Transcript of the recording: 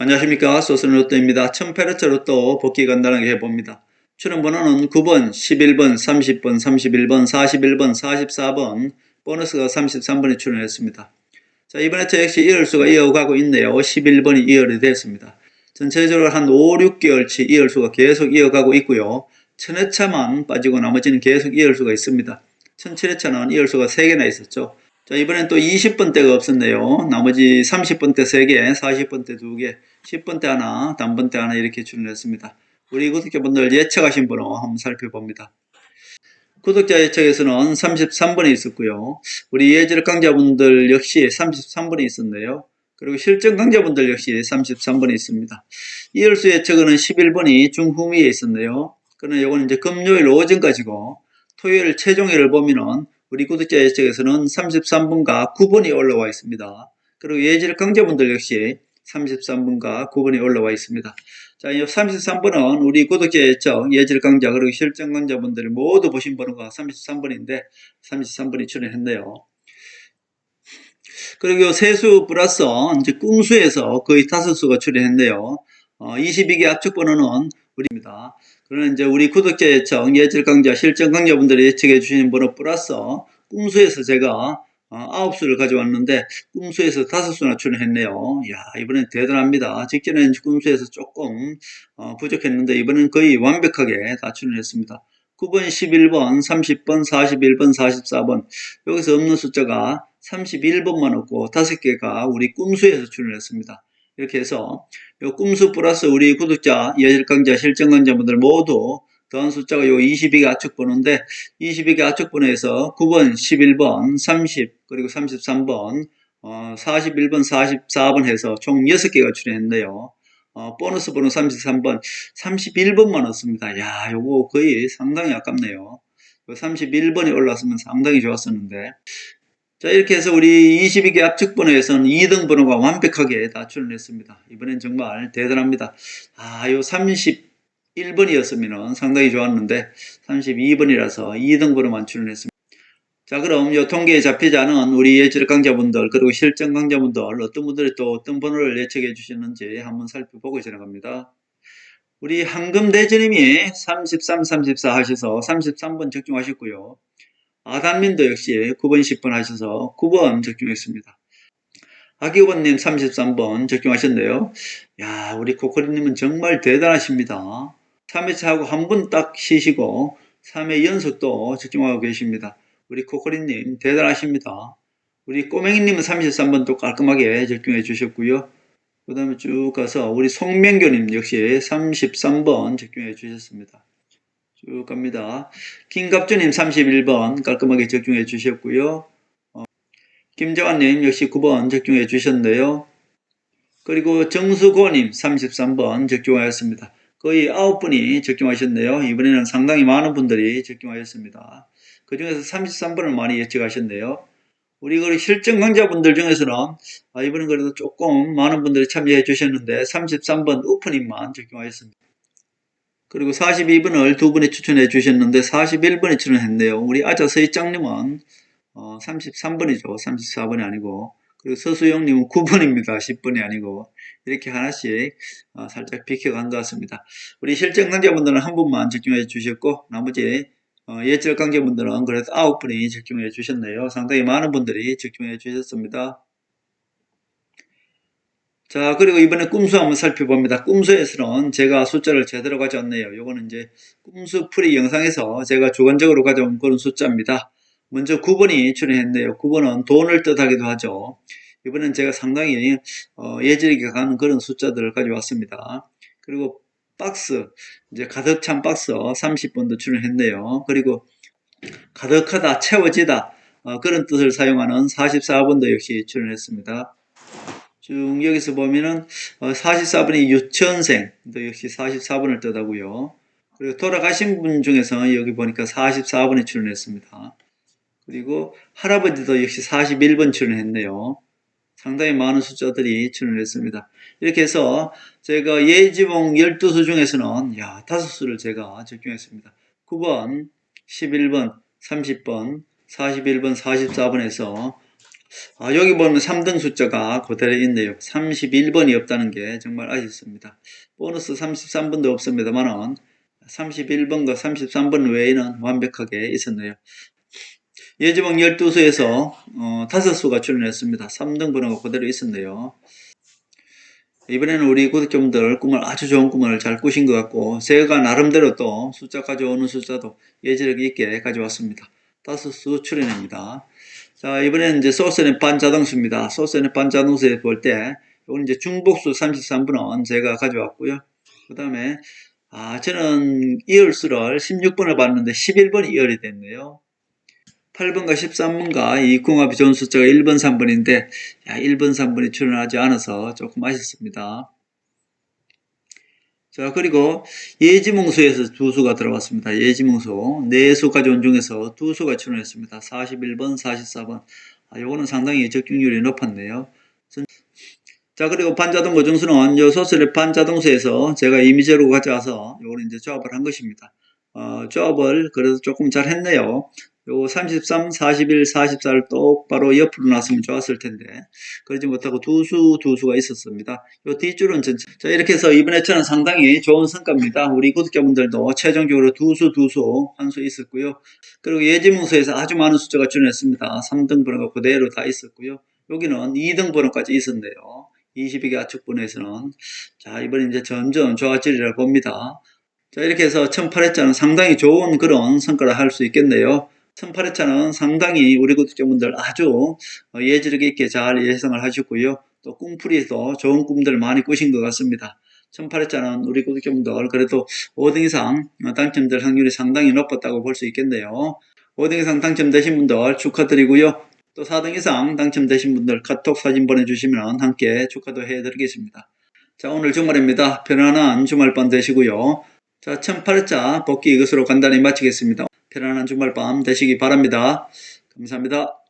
안녕하십니까 소스는 로또입니다. 1000페르츠 로또 복귀 간단하게 해봅니다. 출연 번호는 9번, 11번, 30번, 31번, 41번, 44번, 보너스가 33번에 출연했습니다. 자 이번에 저 역시 이열수가 이어가고 있네요. 11번이 이열이 됐습니다. 전체적으로 한 5, 6개월치 이열수가 계속 이어가고 있고요. 천회차만 빠지고 나머지는 계속 이열수가 있습니다. 17회차는 이열수가 3개나 있었죠. 자, 이번엔 또 20번대가 없었네요. 나머지 30번대 3개, 40번대 2개, 10번대 하나, 단번대 하나 이렇게 출연했습니다. 우리 구독자분들 예측하신 번호 한번 살펴봅니다. 구독자 예측에서는 33번이 있었고요. 우리 예절 강자분들 역시 33번이 있었네요. 그리고 실전 강자분들 역시 33번이 있습니다. 이열수 예측은 11번이 중후미에 있었네요. 그러나 이거는 이제 금요일 오전까지고 토요일 최종일을 보면은 우리 구독자 예측에서는 33번과 9번이 올라와 있습니다. 그리고 예질 강자분들 역시 33번과 9번이 올라와 있습니다. 자, 이 33번은 우리 구독자 예측, 예질 강자, 그리고 실전 강자분들이 모두 보신 번호가 33번인데 33번이 출연했네요. 그리고 세수 플러스 이제 꿈수에서 거의 다섯 수가 출연했네요. 어, 22개 압축 번호는 우리입니다. 그러나 이제 우리 구독자 예측, 예질 강자, 실전 강자분들이 예측해 주시는 번호 플러스 꿈수에서 제가 어, 아홉 수를 가져왔는데 꿈수에서 다섯 수나 출연했네요. 야 이번엔 대단합니다. 직전에는 꿈수에서 조금 어, 부족했는데 이번엔 거의 완벽하게 다 출연했습니다. 9번, 11번, 30번, 41번, 44번 여기서 없는 숫자가 31번만 없고 다섯 개가 우리 꿈수에서 출연했습니다. 이렇게 해서 요 꿈수 플러스 우리 구독자, 예절강자, 실전강자분들 모두 더한 숫자가 요 22개 압축 번호인데 22개 압축 번호에서 9번, 11번, 30 그리고 33번, 어, 41번, 44번 해서 총 6개가 출연했네요. 어, 보너스 번호 33번, 31번만 얻습니다. 야, 요거 거의 상당히 아깝네요. 요 31번이 올랐으면 상당히 좋았었는데. 자, 이렇게 해서 우리 22개 압축 번호에서는 2등 번호가 완벽하게 다 출연했습니다. 이번엔 정말 대단합니다. 아, 요 31번이었으면 상당히 좋았는데 32번이라서 2등 번호만 출연했습니다. 자, 그럼 요 통계에 잡히지 않은 우리 예절 강자분들 그리고 실전 강자분들 어떤 분들이 또 어떤 번호를 예측해 주셨는지 한번 살펴보고 지나갑니다. 우리 황금대전님이 33, 34 하셔서 33번 적중하셨고요. 아단민도 역시 9번, 10번 하셔서 9번 적중했습니다. 아기호번님 33번 적중하셨네요. 야, 우리 코코리님은 정말 대단하십니다. 3회차 하고 한번딱 쉬시고 3회 연속도 적중하고 계십니다. 우리 코코리님 대단하십니다. 우리 꼬맹이님은 33번 또 깔끔하게 적중해 주셨고요. 그 다음에 쭉 가서 우리 송명교님 역시 33번 적중해 주셨습니다. 쭉 갑니다. 김갑주님 31번 깔끔하게 적중해 주셨고요. 어, 김정환님 역시 9번 적중해 주셨네요. 그리고 정수고님 33번 적중하였습니다. 거의 9분이 적중하셨네요. 이번에는 상당히 많은 분들이 적중하였습니다. 그 중에서 33번을 많이 예측하셨네요. 우리 그 실전 강자분들 중에서는 아, 이번엔 그래도 조금 많은 분들이 참여해 주셨는데 33번 오프닝만 적용하였습니다. 그리고 42번을 두 분이 추천해 주셨는데 41번이 출연했네요. 우리 아자 서희장님은 어, 33번이죠. 34번이 아니고 그리고 서수영님은 9번입니다. 10번이 아니고 이렇게 하나씩 어, 살짝 비켜간 것 같습니다. 우리 실전 강자분들은 한 분만 적중해 주셨고 나머지 어, 예절 강자분들은 그래도 아홉 분이 적중해 주셨네요. 상당히 많은 분들이 적중해 주셨습니다. 자, 그리고 이번에 꿈수 한번 살펴봅니다. 꿈수에서는 제가 숫자를 제대로 가져왔네요. 요거는 이제 꿈수 풀이 영상에서 제가 주관적으로 가져온 그런 숫자입니다. 먼저 9번이 출연했네요. 9번은 돈을 뜻하기도 하죠. 이번엔 제가 상당히 어, 예절있게 가는 그런 숫자들을 가져왔습니다. 그리고 박스, 이제 가득 찬 박스 30번도 출연했네요. 그리고 가득하다, 채워지다, 어, 그런 뜻을 사용하는 44번도 역시 출연했습니다. 쭉 여기서 보면은 어, 44번이 유치원생, 또 역시 44번을 뜻하고요. 그리고 돌아가신 분 중에서 여기 보니까 44번이 출연했습니다. 그리고 할아버지도 역시 41번 출연했네요. 상당히 많은 숫자들이 출연했습니다. 이렇게 해서 제가 예지봉 12수 중에서는 야, 5수를 제가 적중했습니다. 9번, 11번, 30번, 41번, 44번에서 아, 여기 보면 3등 숫자가 그대로 있네요. 31번이 없다는 게 정말 아쉽습니다. 보너스 33번도 없습니다만은 31번과 33번 외에는 완벽하게 있었네요. 예지봉 12수에서 어, 5수가 출연했습니다. 3등 번호가 그대로 있었네요. 이번에는 우리 구독자분들 꿈을 아주 좋은 꿈을 잘 꾸신 것 같고 제가 나름대로 또 숫자 가져오는 숫자도 예지력 있게 가져왔습니다. 다섯 수 출연입니다. 자 이번에는 이제 소스의 반자동수입니다. 소스의 반자동수에 볼 때 이건 이제 중복수 33번은 제가 가져왔고요. 그 다음에 아 저는 이열수를 16번을 봤는데 11번이 이열이 됐네요. 8번과 13번과 이 궁합이 좋은 숫자가 1번, 3번인데 야, 1번, 3번이 출연하지 않아서 조금 아쉽습니다. 자, 그리고 예지몽수에서 두 수가 들어왔습니다. 예지몽수. 네수 가져온 중에서 두 수가 출연했습니다. 41번, 44번. 아, 요거는 상당히 적중률이 높았네요. 전- 자, 그리고 반자동 고정수는 요 소설의 반자동수에서 제가 이미지로 가져와서 요거는 이제 조합을 한 것입니다. 어, 조합을 그래도 조금 잘 했네요. 요 33, 41, 44를 똑바로 옆으로 놨으면 좋았을 텐데 그러지 못하고 두 수, 두 수가 있었습니다. 요 뒷줄은 전체. 자, 이렇게 해서 이번에 저는 상당히 좋은 성과입니다. 우리 구독자분들도 최종적으로 두 수, 두 수, 한 수 있었고요. 그리고 예지문서에서 아주 많은 숫자가 출연했습니다. 3등 번호가 그대로 다 있었고요. 여기는 2등 번호까지 있었네요. 22개 아축번호에서는. 자, 이번에 이제 점점 좋아지리라 봅니다. 자, 이렇게 해서 18회차는 상당히 좋은 그런 성과를 할 수 있겠네요. 18회차는 상당히 우리 구독자분들 아주 어, 예지력 있게 잘 예상을 하셨고요. 또 꿈풀이에서 좋은 꿈들을 많이 꾸신 것 같습니다. 18회차는 우리 구독자분들 그래도 5등 이상 어, 당첨될 확률이 상당히 높았다고 볼 수 있겠네요. 5등 이상 당첨되신 분들 축하드리고요. 또 4등 이상 당첨되신 분들 카톡 사진 보내주시면 함께 축하도 해드리겠습니다. 자, 오늘 주말입니다. 편안한 주말밤 되시고요. 자, 18회차 복귀 이것으로 간단히 마치겠습니다. 편안한 주말 밤 되시기 바랍니다. 감사합니다.